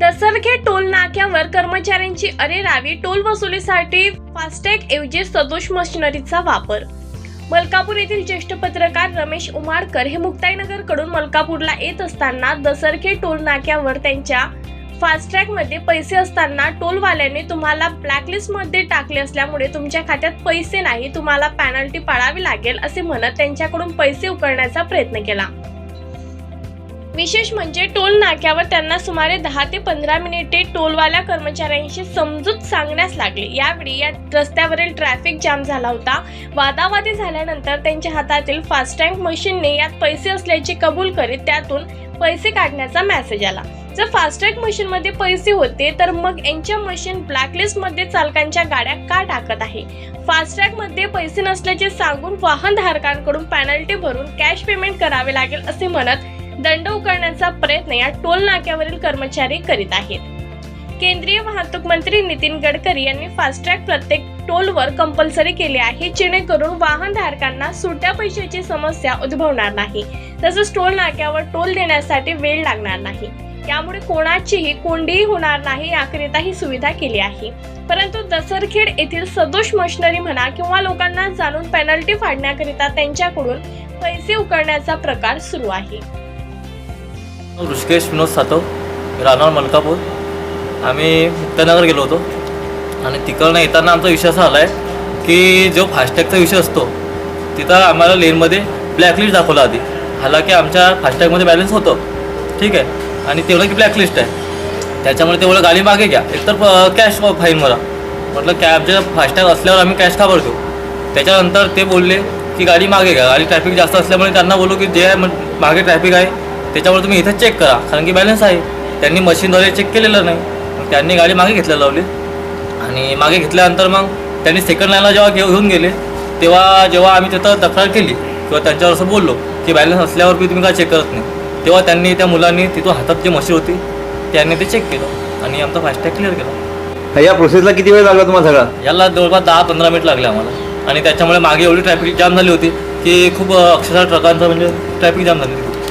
दसरखे toll नाक्यावर कर्मचाऱ्यांची अरेरावी toll वसुलीसाठी फास्टॅग ऐवजी सदोष मशिनरीचा वापर. मलकापूर येथील ज्येष्ठ पत्रकार रमेश उमाडकर हे मुक्ताईनगरकडून मलकापूरला येत असताना दसरखे टोल नाक्यावर त्यांच्या फास्टॅगमध्ये पैसे असताना टोलवाल्याने तुम्हाला ब्लॅकलिस्टमध्ये टाकले असल्यामुळे तुमच्या खात्यात पैसे नाही तुम्हाला पॅनल्टी पाळावी लागेल असे म्हणत त्यांच्याकडून पैसे उकळण्याचा प्रयत्न केला. विशेष म्हणजे टोल नाक्यावर त्यांना सुमारे दहा ते पंधरा मिनिटे टोलवाल्या कर्मचाऱ्यांशी समजूत सांगण्यास लागले. यावेळी या रस्त्यावरील ट्रॅफिक जाम झाला होता. वादावादी झाल्यानंतर त्यांच्या हातातील फास्टॅग मशीनने यात पैसे असल्याचे कबूल करीत त्यातून पैसे काढण्याचा मेसेज आला. जर फास्टॅग मशीनमध्ये पैसे होते तर मग यांच्या मशीन ब्लॅकलिस्टमध्ये चालकांच्या गाड्या का टाकत आहे? फास्टॅगमध्ये पैसे नसल्याचे सांगून वाहनधारकांकडून पॅनल्टी भरून कॅश पेमेंट करावे लागेल असे म्हणत दंड उकळण्याचा प्रयत्न या टोल नाक्यावरील कर्मचारी करीत आहेत. केंद्रीय वाहतूक मंत्री नितीन गडकरी यांनी फास्टॅग प्रत्येक टोलवर कंपल्सरी केले आहे जेणेकरून वाहन धारकांना सुट्या पैशाची समस्या उद्भवणार नाही. तसंच टोल नाक्यावर टोल देण्यासाठी वेळ लागणार नाही. यामुळे कोणाचीही कोंडीही होणार नाही याकरिता ही सुविधा केली आहे. परंतु दसरखेड येथील सदोष मशिनरी म्हणा किंवा लोकांना जाणून पेनल्टी फाडण्याकरिता त्यांच्याकडून पैसे उकळण्याचा प्रकार सुरू आहे. ऋषिकेश विनोद सातव राहणार मलकापूर. आम्ही मुक्तानगर गेलो होतो. आणि तिकडनं येताना आमचा विषय असा आला आहे की जो फास्टॅगचा विषय असतो तिथं आम्हाला लेनमध्ये ब्लॅकलिस्ट दाखवला आधी. हालाकी आमच्या फास्टॅगमध्ये बॅलन्स होतं. ठीक आहे? आणि तेवढं की ब्लॅकलिस्ट आहे. त्याच्यामुळे तेवढं गाडी मागे घ्या. एकतर कॅश फाईन मला म्हटलं कॅ आमच्या फास्टॅग असल्यावर आम्ही कॅश का भरतो? त्याच्यानंतर ते बोलले की गाडी मागे घ्या. गाडी ट्रॅफिक जास्त असल्यामुळे त्यांना बोलू की जे आहे मग मागे ट्रॅफिक आहे त्याच्यामुळे तुम्ही इथं चेक करा. कारण की बॅलन्स आहे. त्यांनी मशीनद्वारे चेक केलेलं नाही. मग त्यांनी गाडी मागे घ्यायला लावली. आणि मागे घेतल्यानंतर मग त्यांनी सेकंड लाईनला जेव्हा घेऊ घेऊन गेले तेव्हा जेव्हा आम्ही तिथं तक्रार केली किंवा त्यांच्यावर असं बोललो की बॅलन्स असल्यावर बी तुम्ही काय चेक करत नाही. तेव्हा त्यांनी त्या मुलांनी तिथून हातात जी मशीन होती त्यांनी ते चेक केलं. आणि आमचा फास्टॅग क्लिअर केला. या प्रोसेसला किती वेळ लागला तुम्हाला सगळा? याला जवळपास दहा पंधरा मिनिट लागले आम्हाला. आणि त्याच्यामुळे मागे एवढी ट्रॅफिक जाम झाली होती की खूप अक्षरशः ट्रकांचं म्हणजे ट्रॅफिक जाम झाली होती.